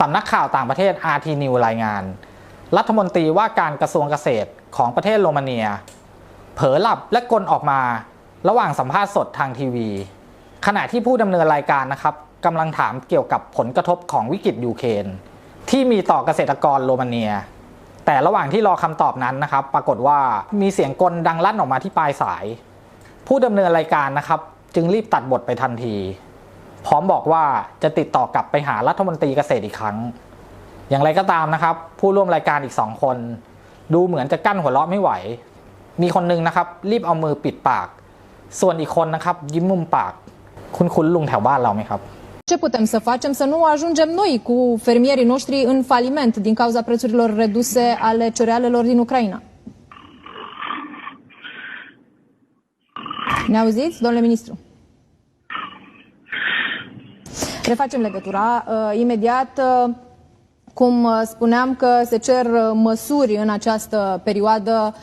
สำนักข่าวต่างประเทศ RT News รายงาน รัฐมนตรีว่าการกระทรวงเกษตรของประเทศโรมาเนีย เผลอหลับและกลนออกมา ระหว่างสัมภาษณ์สดทางทีวี ขณะที่ผู้ดำเนินรายการนะครับกำลังถามเกี่ยวกับผลกระทบของวิกฤตยูเครนที่มีต่อเกษตรกรโรมาเนีย แต่ระหว่างที่รอคำตอบนั้นนะครับ ปรากฏว่ามีเสียงกลดังลั่นออกมาที่ปลายสาย ผู้ดำเนินรายการนะครับ จึงรีบตัดบทไปทันที พร้อมบอกว่าจะติดต่อกลับไปหารัฐมนตรีเกษตรอีกครั้ง อย่างไรก็ตามนะครับ ผู้ร่วมรายการอีกสองคน ดูเหมือนจะกั้นหัวเราะไม่ไหว มีคนหนึงนะครับ รีบเอามือปิดปาก ส่วนอีกคนนะครับ ยิ้มมุมปาก คุณคุ้นลุงแถวบ้านเราไหมครับ Ce putem să facem să nu ajungem noi cu fermierii noștri în faliment din cauza prețurilor reduse ale cerealelor din Ucraina? Ne auziți, domnule ministru? Refacem legătura. Uh, Imediat, uh, cum uh, spuneam că se cer uh, măsuri în această perioadă